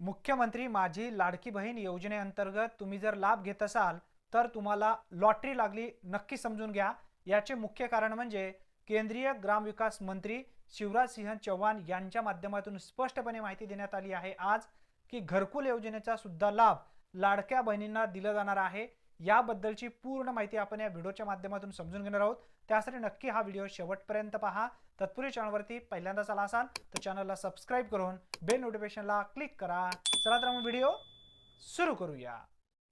मुख्यमंत्री माझी लाडकी बहीण योजनेअंतर्गत तुम्ही जर लाभ घेत असाल तर तुम्हाला लॉटरी लागली नक्की समजून घ्या. याचे मुख्य कारण म्हणजे केंद्रीय ग्रामविकास मंत्री शिवराज सिंह चौहान यांच्या माध्यमातून स्पष्टपणे माहिती देण्यात आली आहे आज की घरकुल योजनेचा सुद्धा लाभ लाडक्या बहिणींना दिला जाणार आहे. याबद्दलची पूर्ण माहिती आपण या व्हिडिओच्या माध्यमातून समजून घेणार आहोत. त्यासाठी नक्की हा व्हिडिओ शेवटपर्यंत पहा. तत्पूर्वी चॅनलवरती पहिल्यांदाच आला असाल तर चॅनलला सबस्क्राईब करून बेल नोटिफिकेशनला क्लिक करा. चला तर मग व्हिडिओ सुरू करूया.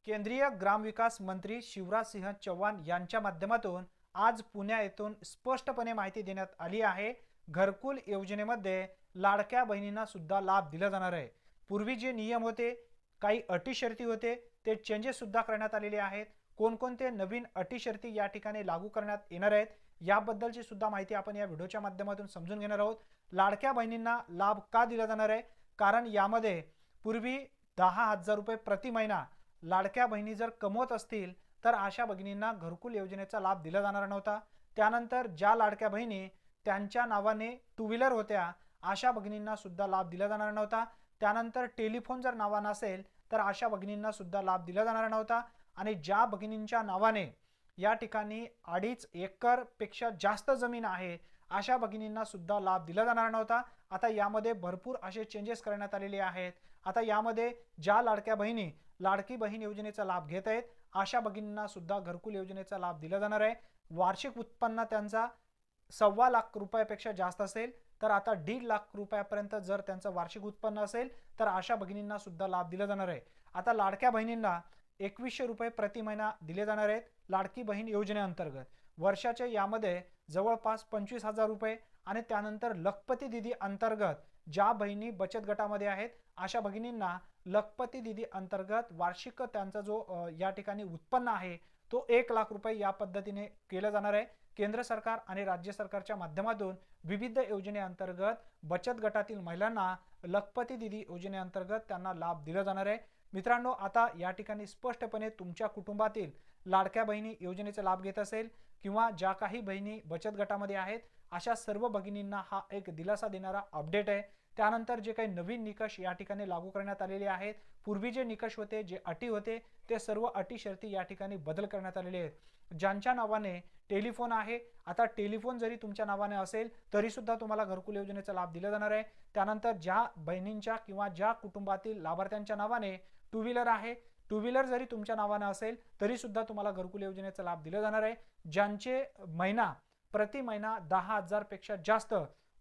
केंद्रीय ग्रामविकास मंत्री शिवराज सिंह चौहान यांच्या माध्यमातून आज पुण्या येथून स्पष्टपणे माहिती देण्यात आली आहे. घरकुल योजनेमध्ये लाडक्या बहिणींना सुद्धा लाभ दिला जाणार आहे. पूर्वी जे नियम होते काही अटी शर्ती होते ते चेंजेससुद्धा करण्यात आलेले आहेत. कोणकोणते नवीन अटी शर्ती या ठिकाणी लागू करण्यात येणार आहेत याबद्दलची सुद्धा माहिती आपण या व्हिडिओच्या माध्यमातून समजून घेणार आहोत. लाडक्या बहिणींना लाभ का दिला जाणार आहे? कारण यामध्ये पूर्वी दहा हजार रुपये प्रति महिना लाडक्या बहिणी जर कमवत असतील तर अशा भगिनींना घरकुल योजनेचा लाभ दिला जाणार नव्हता. त्यानंतर ज्या लाडक्या बहिणी त्यांच्या नावाने टू व्हीलर होत्या अशा भगिनींना सुद्धा लाभ दिला जाणार नव्हता. त्यानंतर टेलिफोन जर नावानं असेल तर अशा भगिनींना सुद्धा लाभ दिला जाणार नव्हता. आणि ज्या भगिनींच्या नावाने या ठिकाणी अडीच एकरपेक्षा जास्त जमीन आहे अशा भगिनींना सुद्धा लाभ दिला जाणार नव्हता. आता यामध्ये भरपूर असे चेंजेस करण्यात आलेले आहेत. आता यामध्ये ज्या लाडक्या बहिणी लाडकी बहीण योजनेचा लाभ घेत आहेत अशा भगिनींना सुद्धा घरकुल योजनेचा लाभ दिला जाणार आहे. वार्षिक उत्पन्न त्यांचा सव्वा लाख रुपयापेक्षा जास्त असेल. तर आता दीड लाख रुपयापर्यंत जर त्यांचं वार्षिक उत्पन्न असेल तर अशा भगिनींना सुद्धा लाभ दिला जाणार आहे. आता लाडक्या बहिणींना एकवीसशे रुपये प्रति महिना दिले जाणार आहेत लाडकी बहीण योजनेअंतर्गत. वर्षाचे यामध्ये जवळपास पंचवीस हजार रुपये आणि त्यानंतर लखपती दिदी अंतर्गत ज्या बहिणी बचत गटामध्ये आहेत अशा भगिनींना लखपती दिदी अंतर्गत वार्षिक त्यांचा जो या ठिकाणी उत्पन्न आहे तो एक लाख रुपये या पद्धतीने केलं जाणार आहे. केंद्र सरकार आणि राज्य सरकारच्या माध्यमातून विविध योजनेअंतर्गत बचत गटातील महिलांना लखपती दिदी योजनेअंतर्गत त्यांना लाभ दिला जाणार आहे. मित्रांनो आता या ठिकाणी स्पष्टपणे तुमच्या कुटुंबातील लाडक्या बहिणी योजनेचा लाभ घेत असेल किंवा ज्या काही बहिणी बचत गटामध्ये आहेत अशा सर्व भगिनींना हा एक दिलासा देणारा अपडेट आहे. त्यानंतर जे काही नवीन निकष या ठिकाणी लागू करण्यात आलेले आहेत पूर्वी जे निकष होते जे अटी होते ते सर्व अटी शर्ती या ठिकाणी बदल करण्यात आलेले आहेत. ज्यांच्या नावाने टेलिफोन आहे आता टेलिफोन जरी तुमच्या नावाने असेल तरीसुद्धा तुम्हाला घरकुल योजनेचा लाभ दिला जाणार आहे. त्यानंतर ज्या बहिणींच्या किंवा ज्या कुटुंबातील लाभार्थ्यांच्या नावाने टू व्हीलर आहे टू व्हीलर जरी तुमच्या नावाने असेल तरीसुद्धा तुम्हाला घरकुल योजनेचा लाभ दिला जाणार आहे. ज्यांचे महिना प्रति महिना दहा हजारपेक्षा जास्त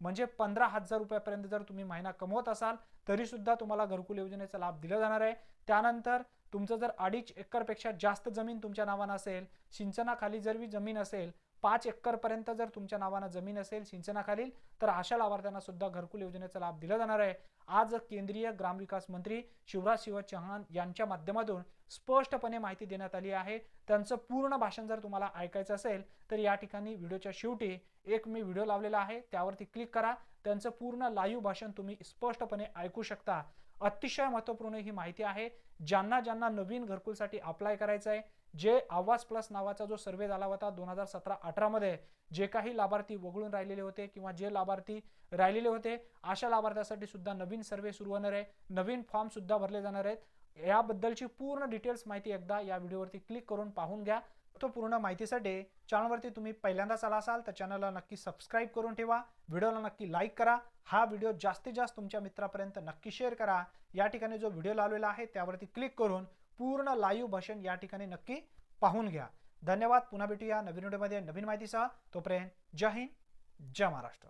म्हणजे पंधरा हजार रुपयापर्यंत जर तुम्ही महिना कमवत असाल तरी सुद्धा तुम्हाला घरकुल योजनेचा लाभ दिला जाणार आहे. त्यानंतर तुमचं जर अडीच एकरपेक्षा जास्त जमीन तुमच्या नावानं असेल सिंचनाखाली जर जमीन असेल पाच एकरपर्यंत जर तुमच्या नावानं जमीन असेल सिंचनाखालील तर अशा लाभार्थ्यांना सुद्धा घरकुल योजनेचा लाभ दिला जाणार आहे. आज केंद्रीय ग्रामविकास मंत्री शिवराज सिंह चौहान यांच्या माध्यमातून स्पष्टपणे माहिती देण्यात आली आहे. त्यांचं पूर्ण भाषण जर तुम्हाला ऐकायचं असेल तर या ठिकाणी व्हिडिओच्या शेवटी एक मी व्हिडिओ लावलेला आहे. त्यावरती क्लिक करा. त्यांचं पूर्ण लाईव्ह भाषण तुम्ही स्पष्टपणे ऐकू शकता. अतिशय महत्त्वपूर्ण ही माहिती आहे. ज्यांना ज्यांना नवीन घरकुलसाठी अप्लाय करायचं आहे जे आवाज प्लस नावाचा जो सर्वे झाला होता दोन हजार सतरा अठरामध्ये जे काही लाभार्थी वगळून राहिलेले होते किंवा जे लाभार्थी राहिलेले होते अशा लाभार्थ्यासाठी सुद्धा नवीन सर्वे सुरू होणार आहे. नवीन फॉर्म सुद्धा भरले जाणार आहेत. याबद्दलची पूर्ण डिटेल्स माहिती एकदा या व्हिडिओवरती क्लिक करून पाहून घ्या. तो पूर्ण माहितीसाठी चॅनलवरती तुम्ही पहिल्यांदाच आला असाल तर चॅनलला नक्की सबस्क्राईब करून ठेवा. व्हिडिओला नक्की लाईक करा. हा व्हिडिओ जास्तीत जास्त तुमच्या मित्रापर्यंत नक्की शेअर करा. या ठिकाणी जो व्हिडिओ लावलेला आहे त्यावरती क्लिक करून पूर्ण लाईव्ह भाषण या ठिकाणी नक्की पाहून घ्या. धन्यवाद. पुन्हा भेटूया नवीन व्हिडिओमध्ये नवीन माहितीसह. तोपर्यंत जय हिंद जय महाराष्ट्र.